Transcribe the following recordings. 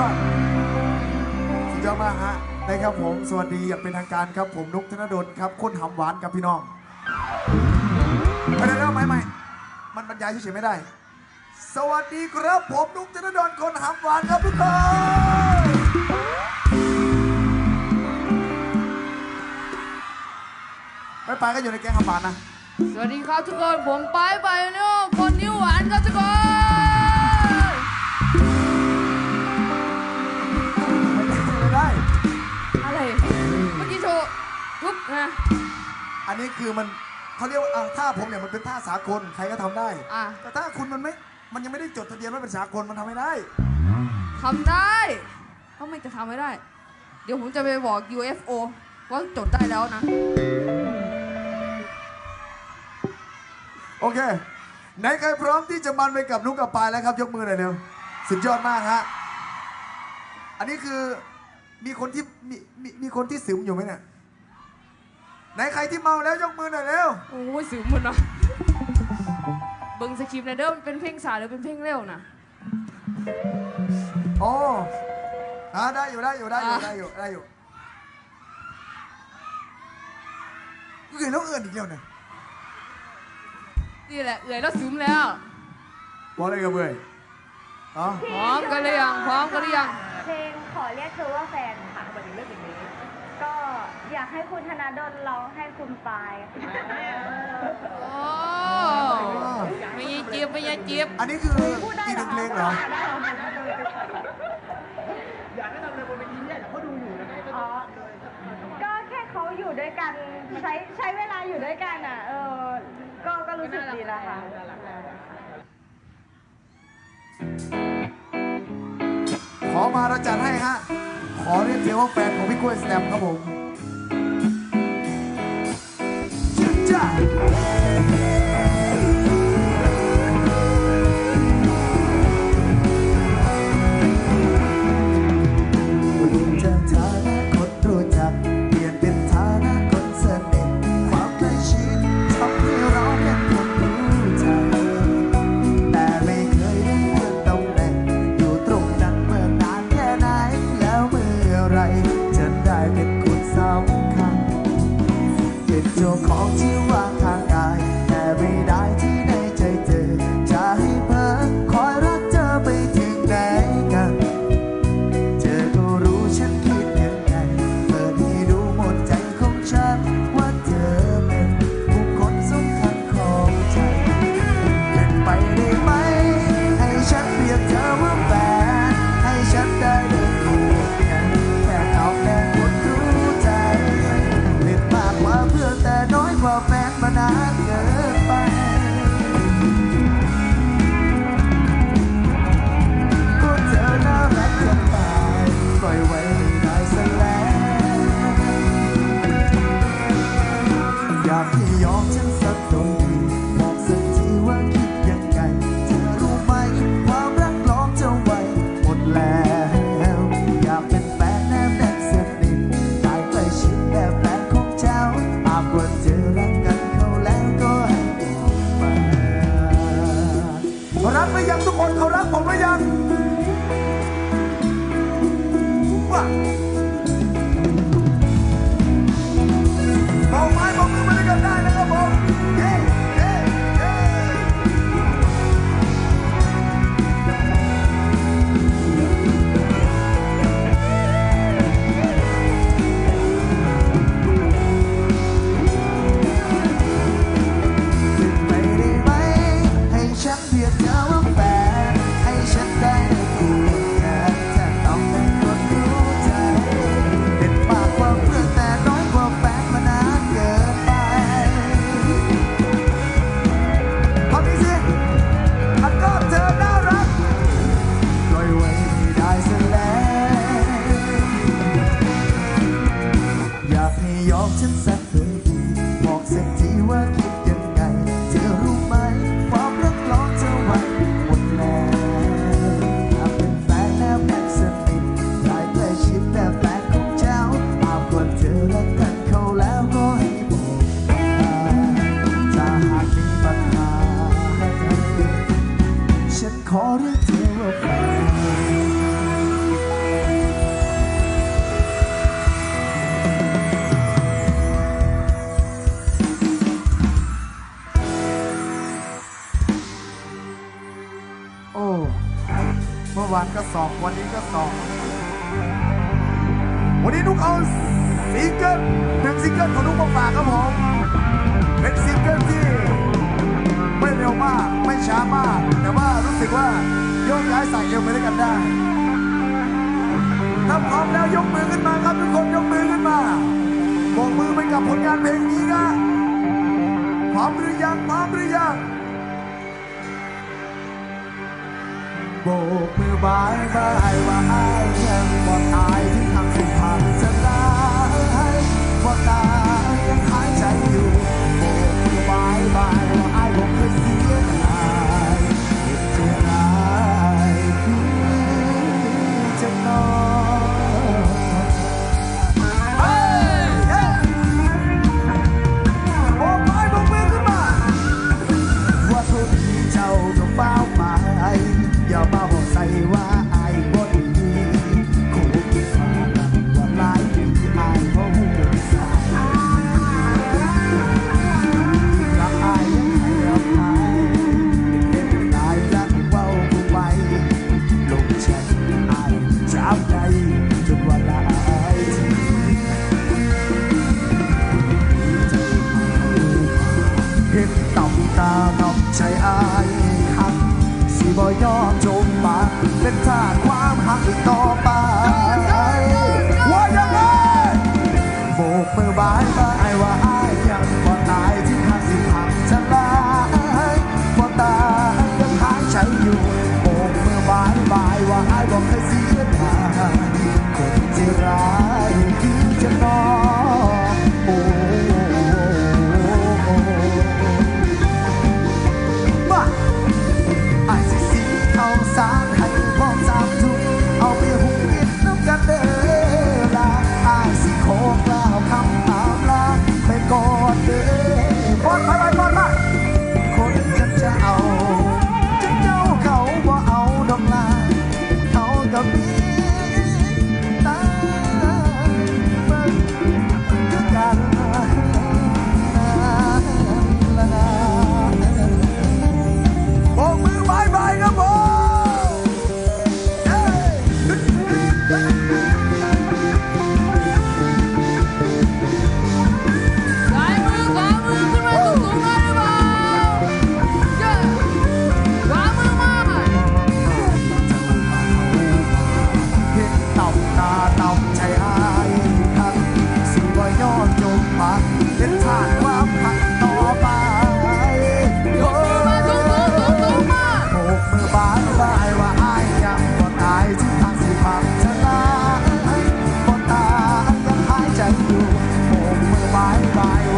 ยอดสุดยอดมากฮะนะครับผม สวัสดีอย่างเป็นทางการครับผมนุกธนดลครับคนหำหวานกับพี่น้องไม่ได้แล้วไม่ไม่มันบรรยายเฉยๆไม่ได้ สวัสดีครับผมนุกธนดลคนหำหวานครับทุกคนไปไปก็อยู่ในแก๊งหำหวานนะ สวัสดีครับทุกคน ผมไปไปเนาะคนนิ้วหวานครับทุกคน นะอันนี้คือมันเขาเรียกว่าอะท่าผมเนี่ยมันเป็นท่าสากลใครก็ทำได้ อะแต่ถ้าคุณมันไม่มันยังไม่ได้จดทะเบียนว่าเป็นสากลมันทำไม่ได้ ทำได้ทำไมจะทำไม่ได้ เดี๋ยวผมจะไปบอก UFO ว่าจดได้แล้วนะ โอเค ไหนใครพร้อมที่จะมันไปกับนุกกับปายแล้วครับ ยกมือหน่อยเร็วสุดยอดมากฮะ อันนี้คือมีคนที่มีมีมีคนที่สิวอยู่ไหมเนี่ย ไหนใครที่เมาแล้วยกมือหน่อยเร็วโอ้ยสิวมันนะเบิ้งสคริปต์นะเด้อมันเป็นเพลงสายหรือเป็นเพลงเร็วนะ โอ้ฮะได้อยู่ได้อยู่ได้อยู่อะ ได้อยู่ได้อยู่เอื่อยแล้วเอื่อนอีกแล้วเนี่ยนี่แหละเอื่อยแล้วสิวแล้วบอกอะไรกับเอื่อยอ๋อพร้อมกันหรือยังพร้อมกันหรือยังเพลงขอเรียกเธอว่าแฟนค่ะก็ อยากให้คุณธนาดลร้องให้คุณปายค่ะโอ้ไม่ยายเจี๊ยบไม่ยายเจี๊ยบอันนี้คืออีกหนึ่งเพลงเหรออ๋อก็แค่เขาอยู่ด้วยกันใช้ใช้เวลาอยู่ด้วยกันอะ เออก็ก็รู้สึกดีแล้วค่ะขอมาเราจัดให้ฮะ ขอเรียกเธอว่าแฟนของพี่กล้วยสแนมครับผม จ้ รือยังทุกคนเขารักผมหรือยังว่าเบาไม้เบามือมาด้วยกันได้ tengo aquí. ยังพร้อรืยัโบกมือบายบายว่าไอ้ยังบอกอายที่ทำสุพรรณจะได้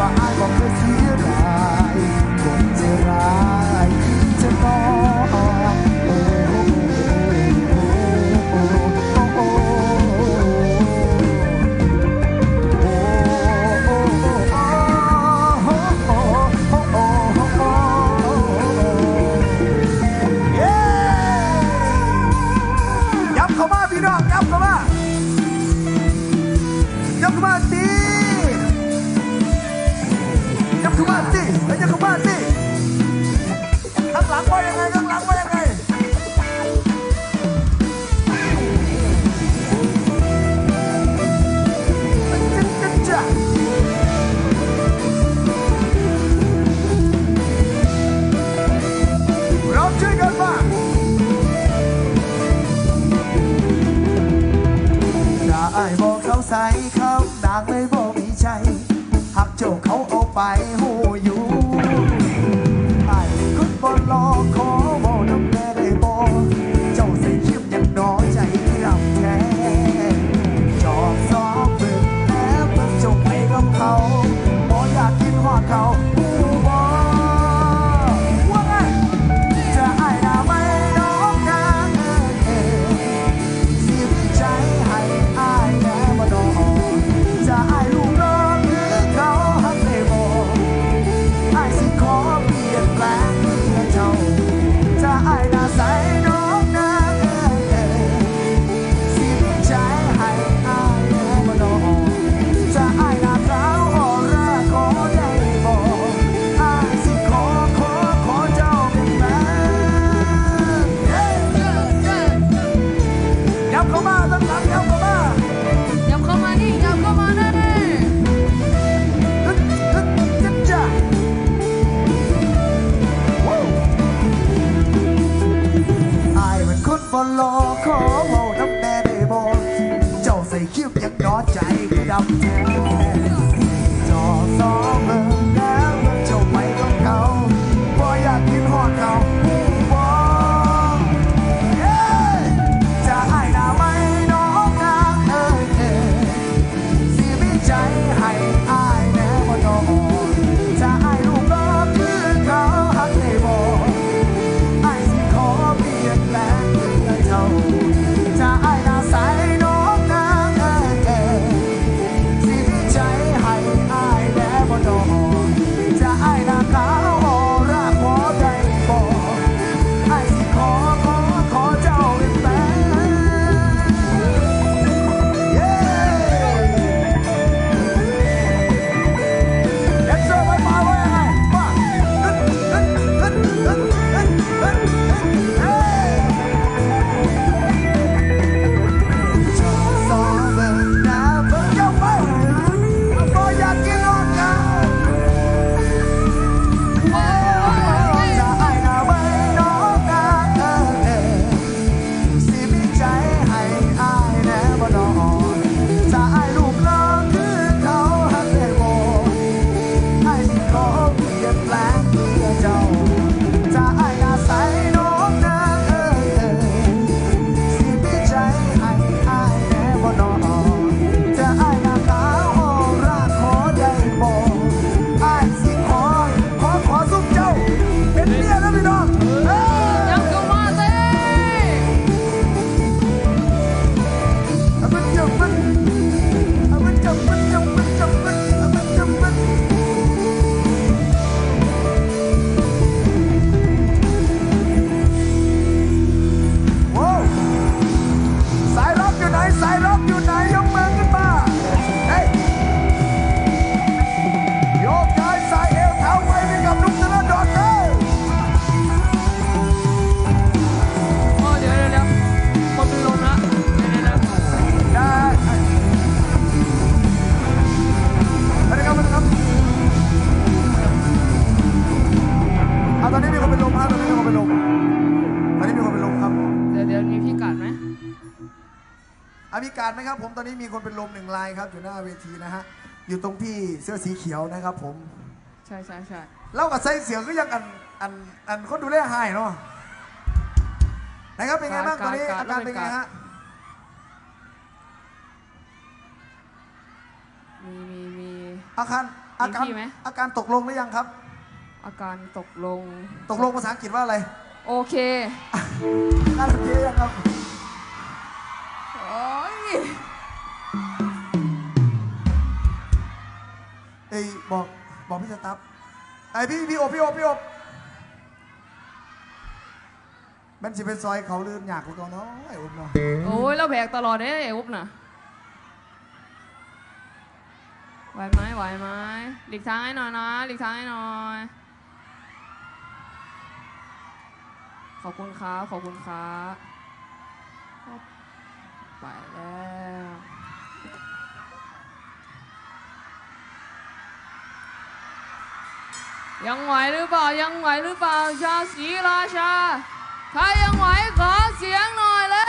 I confess you ไอ้บอกเขาใส่เขานางเลยบอกมีใจหักเจ้าเขาเอาไปหูอยู่ไอ้คุณบอลลอขอบอ อามีการไหมครับผมตอนนี้มีคนเป็นลมหนึ่งรายครับอยู่หน้าเวทีนะฮะอยู่ตรงที่เสื้อสีเขียวนะครับผมใช่ใช่ใช่เล่ากับไส้เสียงก็ยังอันอันอันคนดูแลหายเนาะนะครับเป็นไงบ้างตอนนี้อาการเป็นไงฮะมีมีมีอาการอาการอาการตกลงหรือยังครับ อาการตกลง ตกลงภาษาอังกฤษว่าอะไร โอเคอาการโใจคยังครับ เอ้บอกบอกพี่สตับไอพี่พี่อบพี่อบพี่อบมันสิเป็นซอยเขาลืมอยากกูตัวน้อยอบเนาะโอ้ยเราแบกตลอดเด้อุบนะไหวไหมไหวไหมหลีกทางให้หน่อยนะหลีกทางให้หน่อย ขอบคุณครับขอบคุณครับ ไปแล้วยังไหวหรือเปล่ายังไหวหรือเปล่าชาสีราชา ถ้ายังไหวขอเสียงหน่อยเลย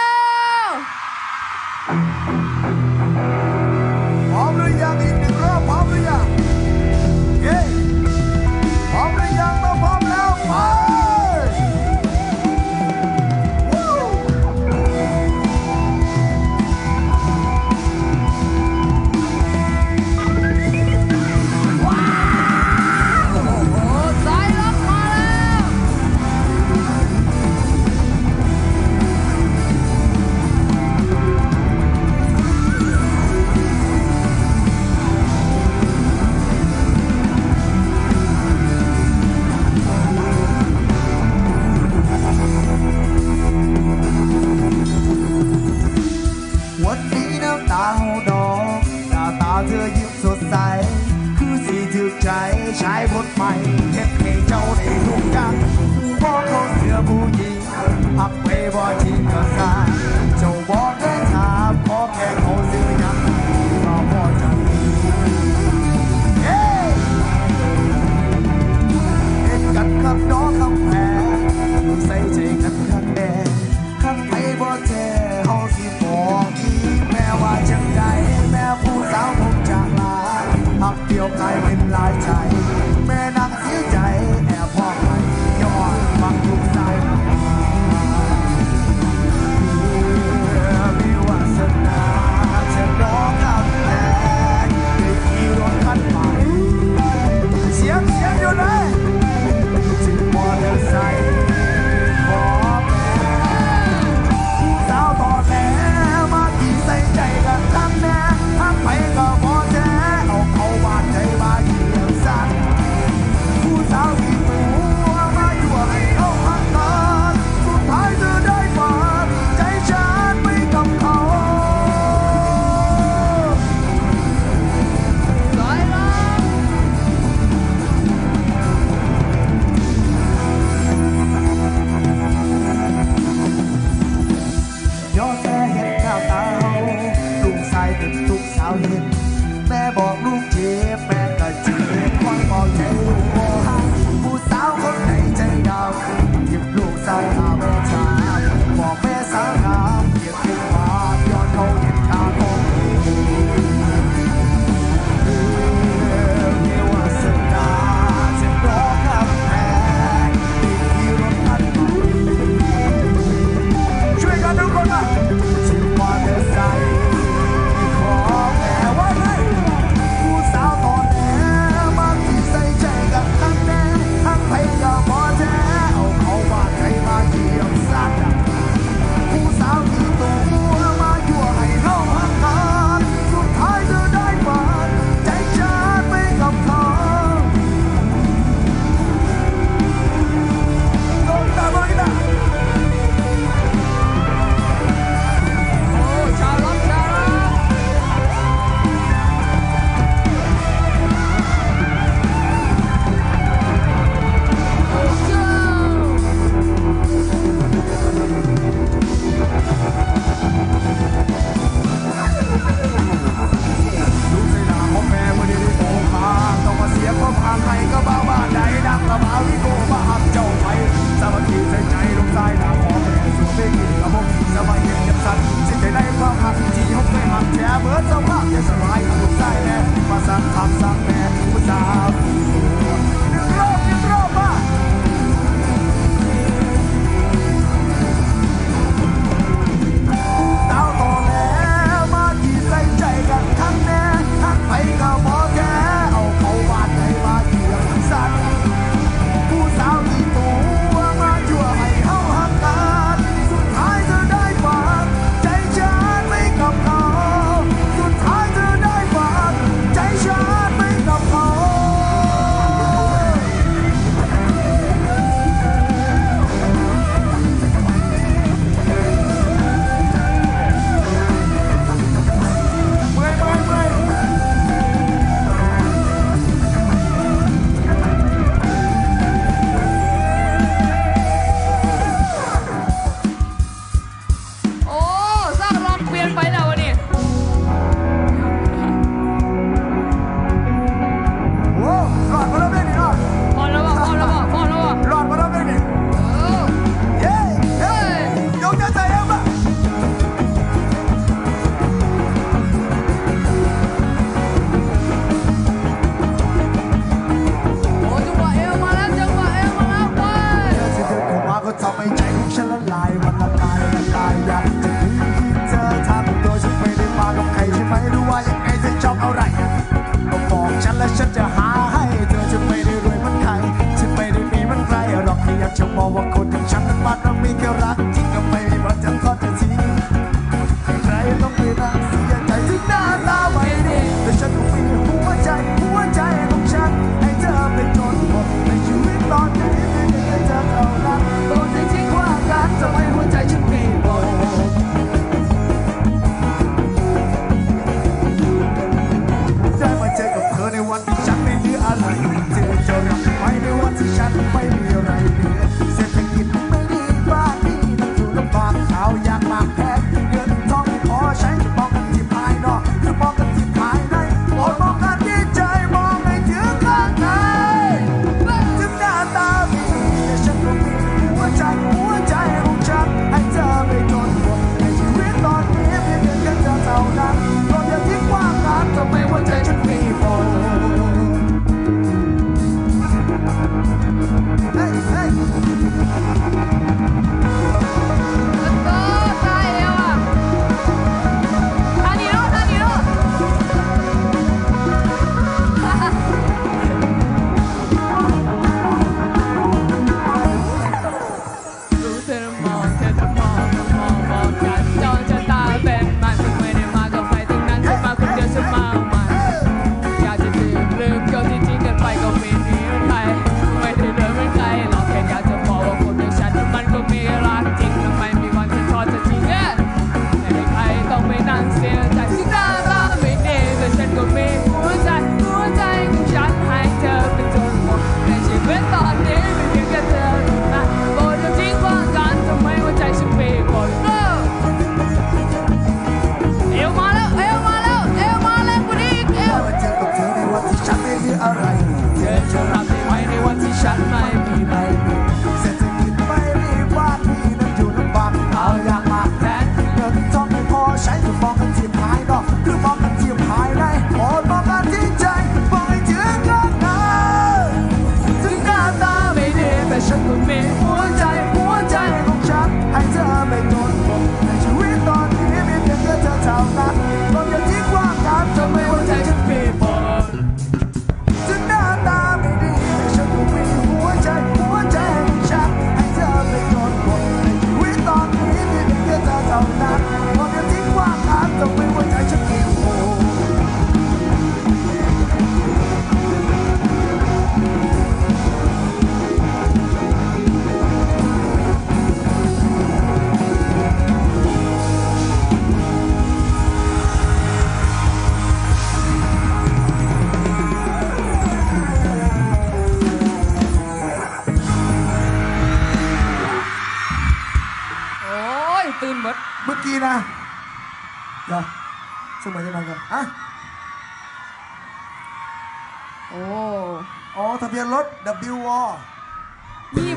ทำให้ใจของฉันละลาย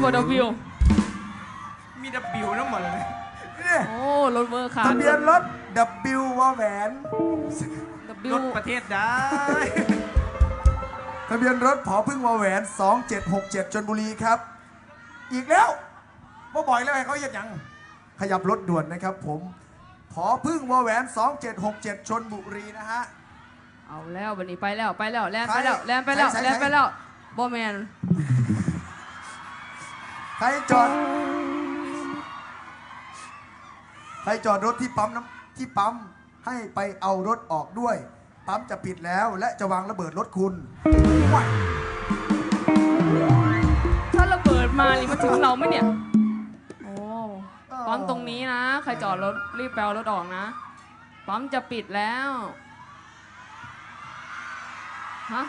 นี่บอดวิวมีดับบิวน้ำมันเลยนี่โอ้รถเบอร์ขาทะเบียนรถ W วอแหวนวิรวถประเทศได้ ทะเบียนรถผอพึ่งวอแหวน 2767ชนบุรีครับ อีกแล้วว่าบ่อยแล้วให้เขาเหยียดหยัง ขยับรถด่วนนะครับผมผอพึ่งวอแหวน 2767ชนบุรีนะฮะ เอาแล้ววันนี้ไปแล้วไปแล้วแลนไปแล้วใครแลนไปแล้วใครใครแลนไปแล้วบอแมน ใครจอด ใครจอดรถที่ปั๊มน้ำที่ปั๊มให้ไปเอารถออกด้วย ปั๊มจะปิดแล้วและจะวางระเบิดรถคุณว้ายถ้าระเบิดมานี่มาถึงเราไหมเนี่ย โอ้ปั๊มตรงนี้นะ ใครจอดรถรีบแปลรถออกนะ ปั๊มจะปิดแล้ว ฮะ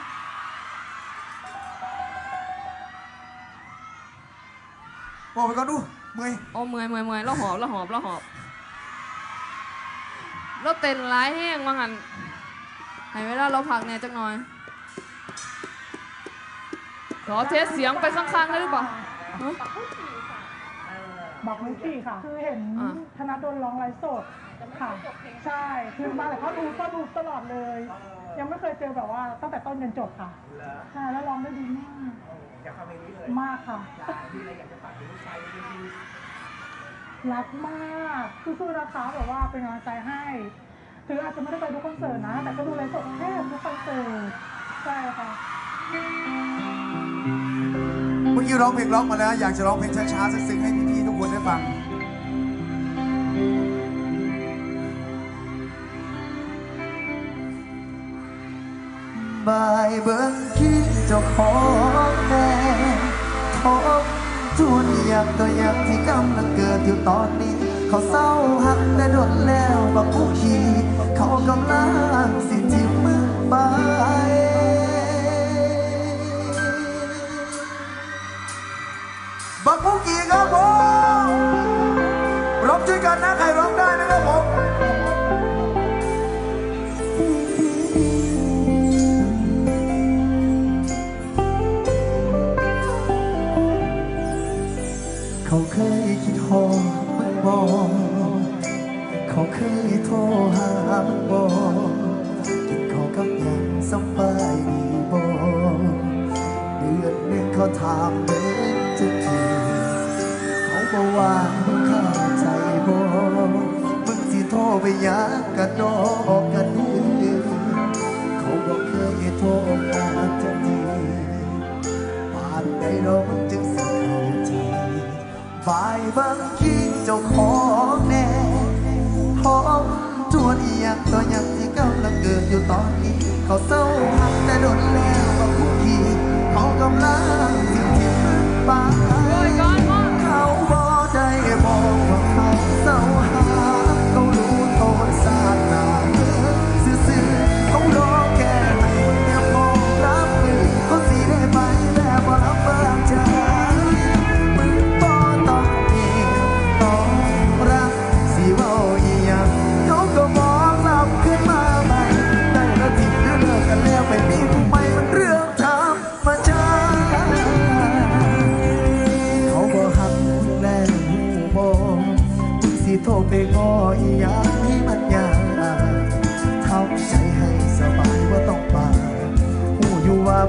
บอกไปก่อนดูเมื่อยโอ้เมื่อยเมื่อยเมื่อยแล้วหอบแล้วหอบแล้วหอบแล้วเต้นร้ายแห้งว่างั้นให้เวลาเราพักเนี่ยจักหน่อยขอเทสเสียงไปข้างๆได้หรือเปล่าฮะบอกลุงสี่ค่ะ คือเห็นอ่าธนดลร้องไลฟ์สดค่ะ ใช่คือมาแต่เขาดูก็ดูตลอดเลย ยังไม่เคยเจอแบบว่าตั้งแต่ต้นจนจบค่ะ ใช่ แล้วร้องได้ดีมาก มากค่ะรักมากสู้ๆนะคะแบบว่าเป็นกำลังใจให้ถึงอาจจะไม่ได้ไปทุกคอนเสิร์ตนะ แต่ก็ดูไลฟ์สดแทบทุกคอนเสิร์ตใช่ค่ะเมื่อกี้ร้องเพลงร้องมาแล้ว อยากจะร้องเพลงช้าๆซึ้งๆให้พี่ๆทุกคนได้ฟัง บายเบิ้งคิดเจ้าของแน่ทบทวนอยากตัวอยากที่กำลังเกิดอยู่ตอนนี้ เขาเศร้าหักแต่ดนแล้วบางผู้ขี่เขากำลังสิทิมมือไปบัาถามเดินจะทีเขาบอกว่ามึงเข้าใจบอกมึงสิโทรไปยังกันดอกกันเดือเขาบอกเคยโทรมาทันทีป่านใดเรามันจึงสิเข้าใจบายบางทีเจ้าของแน่หอมจวนอีหยังตัวอย่างที่กำลังเกิดอยู่ตอนนี้ เขาเศร้าหักแต่โดนแล้ว កំឡុងពីបាន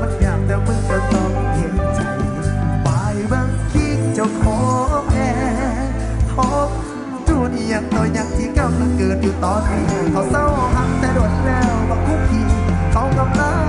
มันยากแต่มึงก็ต้องเห็นใจบายบางคิดเจ้าของแน่ทบทวนอีหยังต่ออย่างที่กำลังเกิดอยู่ตอนนี้เขาเศร้าหักแต่โดนแล้วบังคุกคีเขากำลัง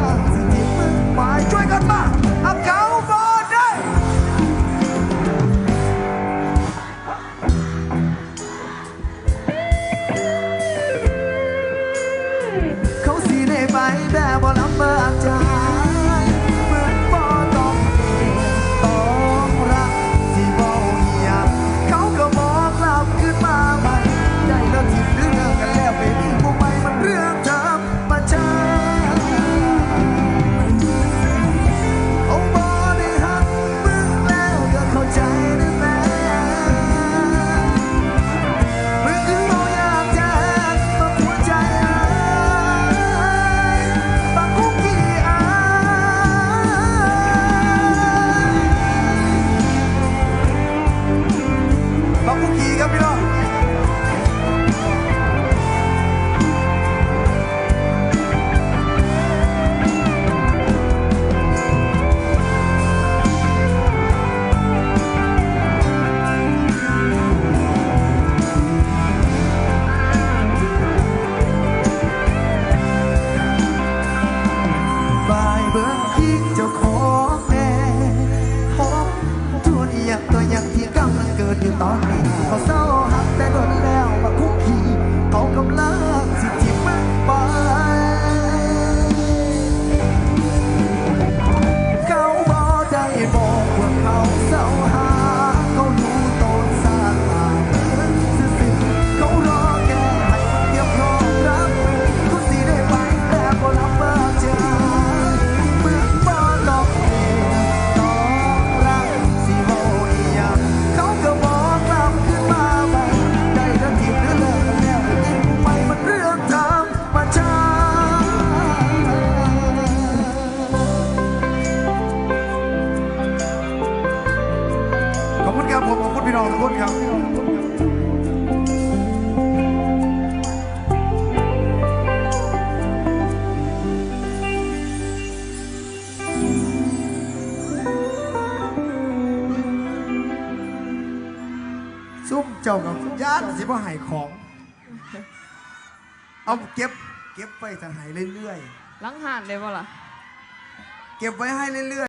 าดเลยเปล่าล่ะ เก็บไว้ให้เรื่อย